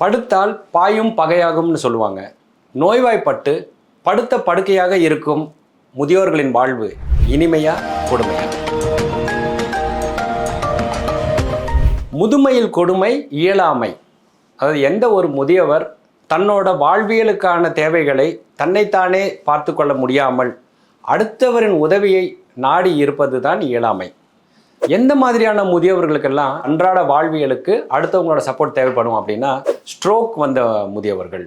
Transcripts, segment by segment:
படுத்தால் பாயும் பகையாகும்னு சொல்லுவாங்க. நோய்வாய்ப்பட்டு படுத்த படுக்கையாக இருக்கும் முதியோர்களின் வாழ்வு இனிமையா கொடுமையா? முதுமையில் கொடுமை இயலாமை. அதாவது எந்த ஒரு முதியவர் தன்னோட வாழ்வியலுக்கான தேவைகளை தன்னைத்தானே பார்த்து கொள்ள முடியாமல் அடுத்தவரின் உதவியை நாடி இருப்பது தான் இயலாமை. எந்த மாதிரியான முதியவர்களுக்கெல்லாம் அன்றாட வாழ்வியலுக்கு அடுத்தவங்களோட சப்போர்ட் தேவைப்படும் அப்படின்னா ஸ்ட்ரோக் வந்த முதியவர்கள்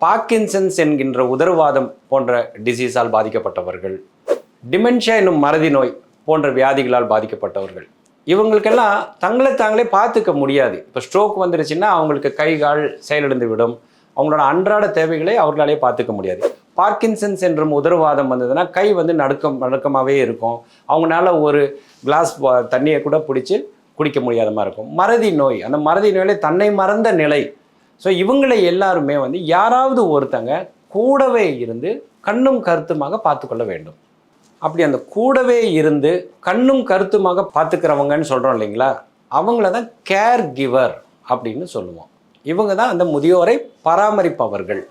பார்க்கின்சன்ஸ் என்கின்ற உதரவாதம் போன்ற டிசீஸால் பாதிக்கப்பட்டவர்கள் டிமென்ஷியா என்னும் மறதி நோய் போன்ற வியாதிகளால் பாதிக்கப்பட்டவர்கள். இவங்களுக்கெல்லாம் தங்களை தாங்களே பார்த்துக்க முடியாது. இப்போ ஸ்ட்ரோக் வந்துருச்சுன்னா அவங்களுக்கு கை கால் செயலிழந்து விடும் அவங்களோட அன்றாட தேவைகளை அவர்களாலே பார்த்துக்க முடியாது. பார்க்கின்சன்ஸ் என்ற உதரவாதம் வந்ததுன்னா கை வந்து நடுக்கம் நடுக்கமாகவே இருக்கும். அவங்களால ஒரு கிளாஸ் தண்ணியை கூட பிடிச்சி குடிக்க முடியாத மாதிரி இருக்கும். மறதி நோய். அந்த மறதி நோயிலே தன்னை மறந்த நிலை. ஸோ இவங்களை எல்லாருமே வந்து யாராவது ஒருத்தங்க கூடவே இருந்து கண்ணும் கருத்துமாக பார்த்துக்கொள்ள வேண்டும். அப்படி அந்த கூடவே இருந்து கண்ணும் கருத்துமாக பார்த்துக்கிறவங்கன்னு சொல்கிறோம் இல்லைங்களா? அவங்கள தான் கேர் கிவர் அப்படின்னு சொல்லுவோம். இவங்க தான் அந்த முதியோரை பராமரிப்பவர்கள்.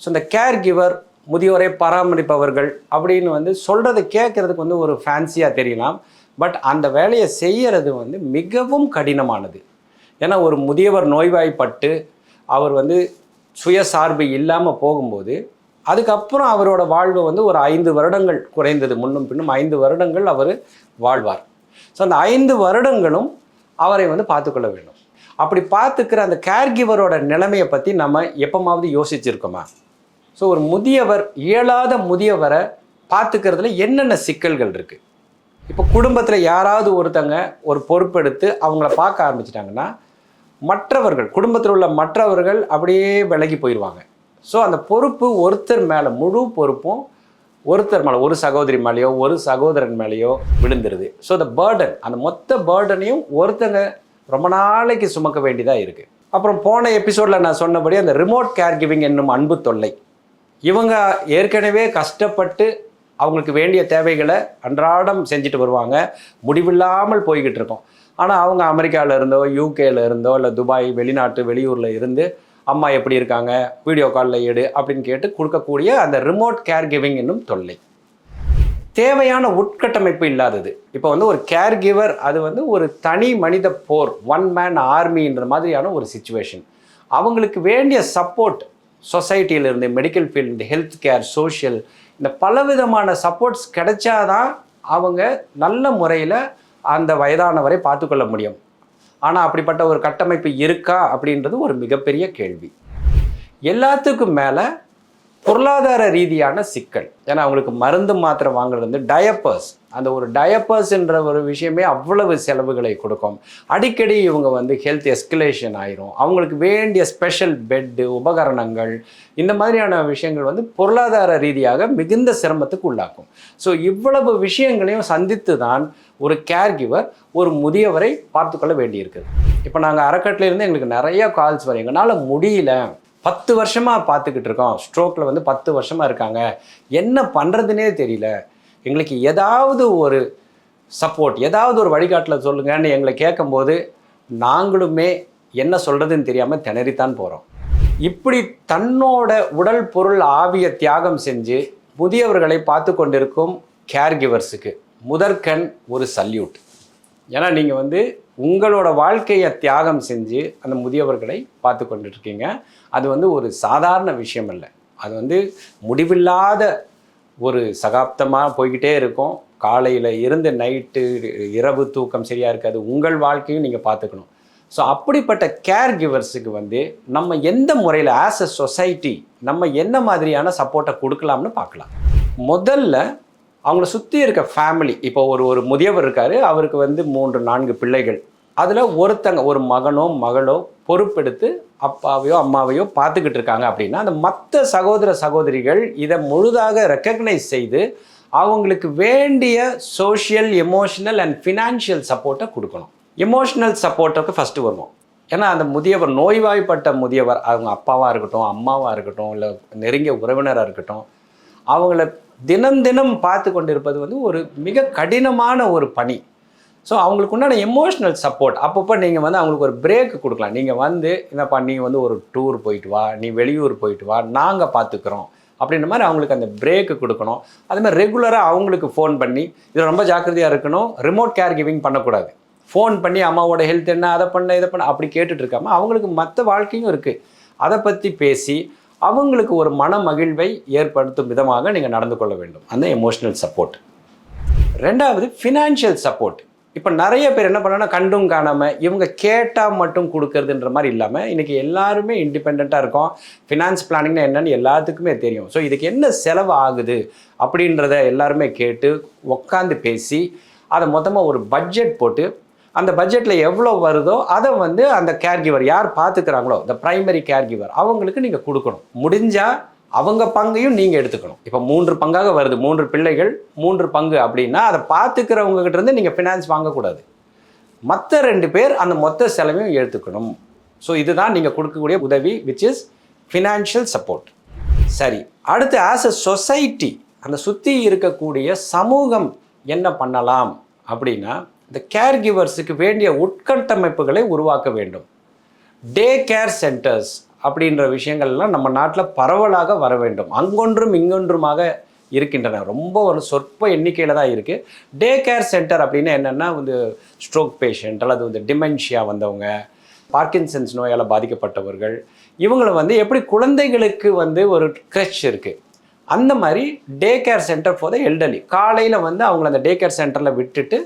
ஸோ இந்த கேர் கிவர் முதியோரை பராமரிப்பவர்கள் அப்படின்னு வந்து சொல்கிறத கேட்குறதுக்கு வந்து ஒரு ஃபேன்சியாக தெரியலாம். பட் அந்த வேலையை செய்கிறது வந்து மிகவும் கடினமானது. ஏன்னா ஒரு முதியவர் நோய்வாய்ப்பட்டு அவர் வந்து சுயசார்பு இல்லாமல் போகும்போது அதுக்கப்புறம் அவரோட வாழ்வு வந்து ஒரு ஐந்து வருடங்கள் குறைந்தது. முன்னும் பின்னும் ஐந்து வருடங்கள் அவர் வாழ்வார். ஸோ அந்த ஐந்து வருடங்களும் அவரை வந்து பார்த்துக்கொள்ள வேண்டும். அப்படி பார்த்துக்கிற அந்த கேர்கிவரோட நிலைமையை பற்றி நம்ம எப்பமாவது யோசிச்சிருக்கோமா? ஸோ ஒரு முதியவர் இயலாத முதியவரை பார்த்துக்கிறதுல என்னென்ன சிக்கல்கள் இருக்குது இப்போ குடும்பத்தில் யாராவது ஒருத்தங்க ஒரு பொறுப்பெடுத்து அவங்கள பார்க்க ஆரம்பிச்சிட்டாங்கன்னா மற்றவர்கள் குடும்பத்தில் உள்ள மற்றவர்கள் அப்படியே விலகி போயிடுவாங்க ஸோ அந்த பொறுப்பு ஒருத்தர் மேலே முழு பொறுப்பும் ஒருத்தர் மேலே ஒரு சகோதரி மேலேயோ ஒரு சகோதரன் மேலேயோ விழுந்துருது. ஸோ த பேர்டன் அந்த மொத்த பேர்டனையும் ஒருத்தங்க ரொம்ப நாளைக்கு சுமக்க வேண்டியதாக இருக்குது அப்புறம் போன எபிசோடில் நான் சொன்னபடி அந்த ரிமோட் கேர் கிவிங் என்னும் அன்பு தொல்லை. இவங்க ஏற்கனவே கஷ்டப்பட்டு அவங்களுக்கு வேண்டிய தேவைகளை அன்றாடம் செஞ்சுட்டு வருவாங்க. முடிவில்லாமல் போய்கிட்டு இருக்கோம். ஆனால் அவங்க அமெரிக்காவில் இருந்தோ யூகேல இருந்தோ இல்லை துபாய் வெளிநாட்டு வெளியூரில் இருந்து அம்மா எப்படி இருக்காங்க? வீடியோ காலில் எடு அப்படின்னு கேட்டு கொடுக்கக்கூடிய அந்த ரிமோட் கேர் கிவிங் என்னும் தொல்லை. தேவையான உட்கட்டமைப்பு இல்லாதது. இப்போ வந்து ஒரு கேர் கிவர் அது வந்து ஒரு தனி மனித போர் ஒன் மேன் ஆர்மின்ற மாதிரியான ஒரு சுச்சுவேஷன் அவங்களுக்கு வேண்டிய support சொசைட்டியிலிருந்து medical field health care social இந்த பலவிதமான சப்போர்ட்ஸ் கிடைச்சாதான் அவங்க நல்ல முறையில் அந்த வயதானவரை பார்த்துக்கொள்ள முடியும். ஆனால் அப்படிப்பட்ட ஒரு கட்டமைப்பு இருக்கா அப்படின்றது ஒரு மிகப்பெரிய கேள்வி. எல்லாத்துக்கும் மேலே பொருளாதார ரீதியான சிக்கல். ஏன்னா அவங்களுக்கு மருந்து மாத்திரை வாங்குறது வந்து டயப்பர்ஸ் அந்த ஒரு டயப்பர்ஸ்ன்ற ஒரு விஷயமே அவ்வளவு செலவுகளை கொடுக்கும். அடிக்கடி இவங்க வந்து ஹெல்த் எஸ்கலேஷன் ஆயிரும். அவங்களுக்கு வேண்டிய ஸ்பெஷல் பெட்டு உபகரணங்கள் இந்த மாதிரியான விஷயங்கள் வந்து பொருளாதார ரீதியாக மிகுந்த சிரமத்துக்கு உள்ளாக்கும். ஸோ இவ்வளவு விஷயங்களையும் சந்தித்து தான் ஒரு கேர் கிவர் ஒரு முதியவரை பார்த்துக்கொள்ள வேண்டியிருக்குது. இப்போ நாங்கள் அறக்கட்டிலேருந்து எங்களுக்கு நிறைய கால்ஸ் வரும் எங்களால் முடியல. பத்து வருஷமாக பார்த்துக்கிட்டு இருக்கோம். ஸ்ட்ரோக்கில் வந்து பத்து வருஷமாக இருக்காங்க. என்ன பண்ணுறதுனே தெரியல. எங்களுக்கு ஏதாவது ஒரு சப்போர்ட் ஏதாவது ஒரு வழிகாட்டில் சொல்லுங்கன்னு எங்களை கேட்கும்போது நாங்களுமே என்ன சொல்கிறதுன்னு தெரியாமல் திணறித்தான் போகிறோம் இப்படி தன்னோட உடல் பொருள் ஆவிய தியாகம் செஞ்சு முதியவர்களை பார்த்து கொண்டிருக்கும் கேர் கிவர்ஸுக்கு முதற்கண் ஒரு சல்யூட் ஏன்னா நீங்கள் வந்து உங்களோட வாழ்க்கையை தியாகம் செஞ்சு அந்த முதியவர்களை பார்த்து கொண்டுட்ருக்கீங்க. அது வந்து ஒரு சாதாரண விஷயம் இல்லை அது வந்து முடிவில்லாத ஒரு சகாப்தமாக போய்கிட்டே இருக்கும். காலையில் இருந்து நைட்டு இரவு தூக்கம் சரியாக இருக்காது. உங்கள் வாழ்க்கையும் நீங்கள் பார்த்துக்கணும். ஸோ அப்படிப்பட்ட கேர் கிவர்ஸுக்கு வந்து நம்ம எந்த முறையில் ஆஸ் அ சொசைட்டி நம்ம என்ன மாதிரியான சப்போர்ட்டை கொடுக்கலாம்னு பார்க்கலாம். முதல்ல அவங்கள சுற்றி இருக்க ஃபேமிலி இப்போ ஒரு ஒரு முதியவர் இருக்கார் அவருக்கு வந்து மூன்று நான்கு பிள்ளைகள். அதில் ஒருத்தங்க ஒரு மகனோ மகளோ பொறுப்பெடுத்து அப்பாவையோ அம்மாவையோ பார்த்துக்கிட்டு இருக்காங்க அப்படின்னா அந்த மற்ற சகோதர சகோதரிகள் இதை முழுதாக ரெக்கக்னைஸ் செய்து அவங்களுக்கு வேண்டிய சோஷியல் எமோஷனல் அண்ட் ஃபினான்ஷியல் சப்போர்ட்டை கொடுக்கணும். எமோஷ்னல் சப்போர்ட்டுக்கு ஃபஸ்ட்டு வருவோம். ஏன்னா அந்த முதியவர் நோய்வாய்ப்பட்ட முதியவர் அவங்க அப்பாவாக இருக்கட்டும் அம்மாவாக இருக்கட்டும் இல்லை நெருங்கிய உறவினராக இருக்கட்டும் அவங்கள தினம் தினம் பார்த்து கொண்டிருப்பது வந்து ஒரு மிக கடினமான ஒரு பணி. ஸோ அவங்களுக்கு உண்டான எமோஷ்னல் சப்போர்ட் அப்பப்போ நீங்கள் வந்து அவங்களுக்கு ஒரு பிரேக் கொடுக்கலாம். நீங்கள் வந்து என்னப்பா நீ வந்து ஒரு டூர் போயிட்டு வா. நீ வெளியூர் போயிட்டு வா. நாங்கள் பார்த்துக்குறோம். அப்படின்ற மாதிரி அவங்களுக்கு அந்த பிரேக்கு கொடுக்கணும். அதுமாதிரி ரெகுலராக அவங்களுக்கு ஃபோன் பண்ணி இதில் ரொம்ப ஜாக்கிரதையாக இருக்கணும். ரிமோட் கேர் கிவிங் பண்ணக்கூடாது. ஃபோன் பண்ணி அம்மாவோட ஹெல்த் என்ன அதை பண்ண இதை பண்ண. அப்படி கேட்டுட்ருக்காமல் அவங்களுக்கு மற்ற வாழ்க்கையும் இருக்குது அதை பற்றி பேசி அவங்களுக்கு ஒரு மன மகிழ்வை ஏற்படுத்தும் விதமாக நீங்கள் நடந்து கொள்ள வேண்டும். அந்த எமோஷனல் சப்போர்ட் ரெண்டாவது ஃபினான்ஷியல் சப்போர்ட் இப்போ நிறைய பேர் என்ன பண்ணாங்கன்னா கண்டும் காணாமல் இவங்க கேட்டால் மட்டும் கொடுக்கறதுன்ற மாதிரி இல்லாமல் இன்றைக்கி எல்லாருமே இண்டிபெண்ட்டாக இருக்கோம். ஃபினான்ஸ் பிளானிங்னா என்னன்னு எல்லாத்துக்குமே தெரியும். ஸோ இதுக்கு என்ன செலவு ஆகுது அப்படின்றத எல்லாருமே கேட்டு உக்காந்து பேசி அதை மொத்தமாக ஒரு பட்ஜெட் போட்டு அந்த பட்ஜெட்டில் எவ்வளோ வருதோ அதை வந்து அந்த கேர்கிவர் யார் பார்த்துக்கிறாங்களோ இந்த ப்ரைமரி கேர்கிவர் அவங்களுக்கு நீங்கள் கொடுக்கணும். முடிஞ்சால் அவங்க பங்கையும் நீங்கள் எடுத்துக்கணும். இப்போ மூன்று பங்காக வருது. மூன்று பிள்ளைகள் மூன்று பங்கு அப்படின்னா அதை பார்த்துக்கிறவங்ககிட்ட இருந்து நீங்கள் ஃபினான்ஸ் வாங்கக்கூடாது. மற்ற ரெண்டு பேர் அந்த மொத்த செலவையும் எடுத்துக்கணும் ஸோ இதுதான் நீங்கள் கொடுக்கக்கூடிய உதவி விச் இஸ் ஃபினான்ஷியல் சப்போர்ட் சரி அடுத்து ஆஸ் அ சொசைட்டி அந்த சுற்றி இருக்கக்கூடிய சமூகம் என்ன பண்ணலாம் அப்படின்னா இந்த கேர் கிவர்ஸுக்கு வேண்டிய உட்கட்டமைப்புகளை உருவாக்க வேண்டும். டே கேர் சென்டர்ஸ் அப்படின்ற விஷயங்கள்லாம் நம்ம நாட்டில் பரவலாக வர வேண்டும். அங்கொன்றும் இங்கொன்றுமாக இருக்கின்றன. ரொம்ப ஒரு சொற்ப எண்ணிக்கையில் தான் இருக்குது டே கேர் சென்டர் அப்படின்னா என்னென்னா வந்து ஸ்ட்ரோக் பேஷண்ட் அல்லது வந்து டிமென்ஷியா வந்தவங்க பார்க்கின்சன்ஸ் நோயால் பாதிக்கப்பட்டவர்கள் இவங்களை வந்து எப்படி குழந்தைகளுக்கு வந்து ஒரு க்ரஷ் இருக்குது அந்த மாதிரி day care centre for the elderly காலையில் வந்து அவங்கள அந்த டே கேர் சென்டரில் விட்டுட்டு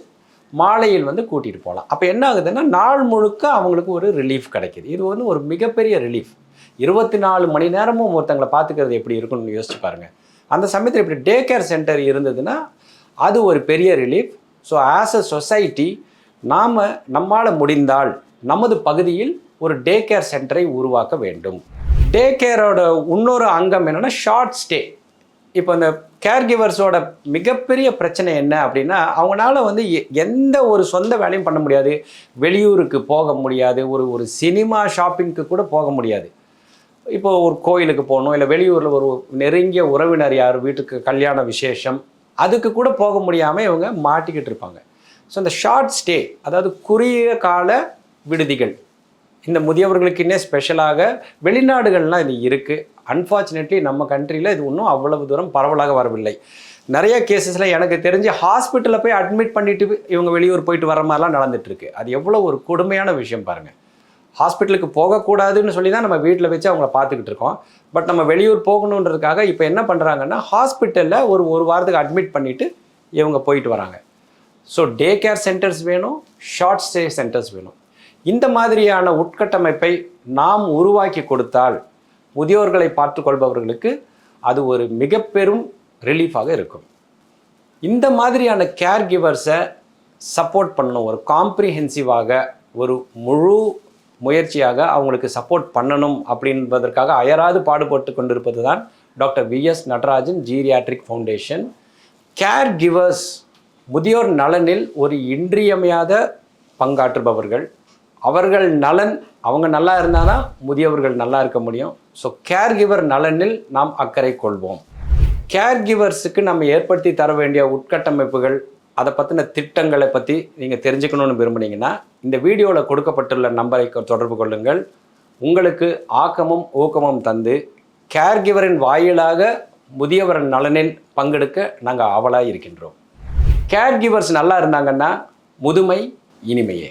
மாலையில் வந்து கூட்டிகிட்டு போகலாம். அப்போ என்ன ஆகுதுன்னா நாள் முழுக்க அவங்களுக்கு ஒரு ரிலீஃப் கிடைக்கிது. இது வந்து ஒரு மிகப்பெரிய ரிலீஃப் இருபத்தி நாலு மணி நேரமும் ஒருத்தங்களை பார்த்துக்கிறது எப்படி இருக்குன்னு யோசிச்சு பாருங்கள் அந்த சமயத்தில் இப்படி டே கேர் சென்டர் இருந்ததுன்னா அது ஒரு பெரிய relief so as a society நாம் நம்மால் முடிந்தால் நமது பகுதியில் ஒரு டே கேர் சென்டரை உருவாக்க வேண்டும். டே கேரோட இன்னொரு அங்கம் என்னென்னா ஷார்ட் ஸ்டே இப்போ இந்த கேர்கிவர்ஸோட மிகப்பெரிய பிரச்சனை என்ன அப்படின்னா அவங்களால வந்து எந்த ஒரு சொந்த வேலையும் பண்ண முடியாது. வெளியூருக்கு போக முடியாது. ஒரு ஒரு சினிமா ஷாப்பிங்க்கு கூட போக முடியாது. இப்போ ஒரு கோயிலுக்கு போகணும் இல்லை வெளியூரில் ஒரு நெருங்கிய உறவினர் யார் வீட்டுக்கு கல்யாண விசேஷம் அதுக்கு கூட போக முடியாமல் இவங்க மாட்டிக்கிட்டு இருப்பாங்க. ஸோ இந்த ஷார்ட் ஸ்டே அதாவது குறுகிய கால விடுதிகள் இந்த முதியவர்களுக்குன்னே ஸ்பெஷலாக வெளிநாடுகள்லாம் இது இருக்குது அன்ஃபார்ச்சுனேட்லி நம்ம கண்ட்ரியில் இது இன்னும் அவ்வளவு தூரம் பரவலாக வரவில்லை. நிறைய கேசஸில் எனக்கு தெரிஞ்சு ஹாஸ்பிட்டலில் போய் அட்மிட் பண்ணிட்டு இவங்க வெளியூர் போயிட்டு வர மாதிரிலாம் நடந்துட்டுருக்கு அது எவ்வளோ ஒரு கொடுமையான விஷயம் பாருங்கள் ஹாஸ்பிட்டலுக்கு போகக்கூடாதுன்னு சொல்லி தான் நம்ம வீட்டில் வச்சு அவங்கள பார்த்துக்கிட்டு இருக்கோம். பட் நம்ம வெளியூர் போகணுன்றதுக்காக இப்போ என்ன பண்ணுறாங்கன்னா ஹாஸ்பிட்டலில் ஒரு ஒரு வாரத்துக்கு அட்மிட் பண்ணிவிட்டு இவங்க போயிட்டு வராங்க. ஸோ டே கேர் சென்டர்ஸ் வேணும் ஷார்ட் ஸ்டே சென்டர்ஸ் வேணும். இந்த மாதிரியான உட்கட்டமைப்பை நாம் உருவாக்கி கொடுத்தால் முதியோர்களை பார்த்துக்கொள்பவர்களுக்கு அது ஒரு மிக பெரும் ரிலீஃபாக இருக்கும். இந்த மாதிரியான கேர் கிவர்ஸை சப்போர்ட் பண்ணணும். ஒரு காம்ப்ரிஹென்சிவாக ஒரு முழு முயற்சியாக அவங்களுக்கு சப்போர்ட் பண்ணணும் அப்படின்பதற்காக அயராது பாடுபட்டு கொண்டிருப்பது தான் doctor V S Natarajan geriatric foundation care givers முதியோர் நலனில் ஒரு இன்றியமையாத பங்காற்றுபவர்கள். அவர்கள் நலன் அவங்க நல்லா இருந்தால் தான் முதியவர்கள் நல்லா இருக்க முடியும். ஸோ கேர் கிவர் நலனில் நாம் அக்கறை கொள்வோம். கேர் கிவர்ஸுக்கு நம்ம ஏற்படுத்தி தர வேண்டிய உட்கட்டமைப்புகள் அதை பற்றின திட்டங்களை பற்றி நீங்கள் தெரிஞ்சுக்கணும்னு விரும்புனீங்கன்னா இந்த வீடியோவில் கொடுக்கப்பட்டுள்ள நம்பரை தொடர்பு கொள்ளுங்கள். உங்களுக்கு ஆக்கமும் ஊக்கமும் தந்து கேர் கிவரின் வாயிலாக முதியவரின் நலனில் பங்கெடுக்க நாங்கள் ஆவலாக இருக்கின்றோம் கேர் கிவர்ஸ் நல்லா இருந்தாங்கன்னா முதுமை இனிமையே.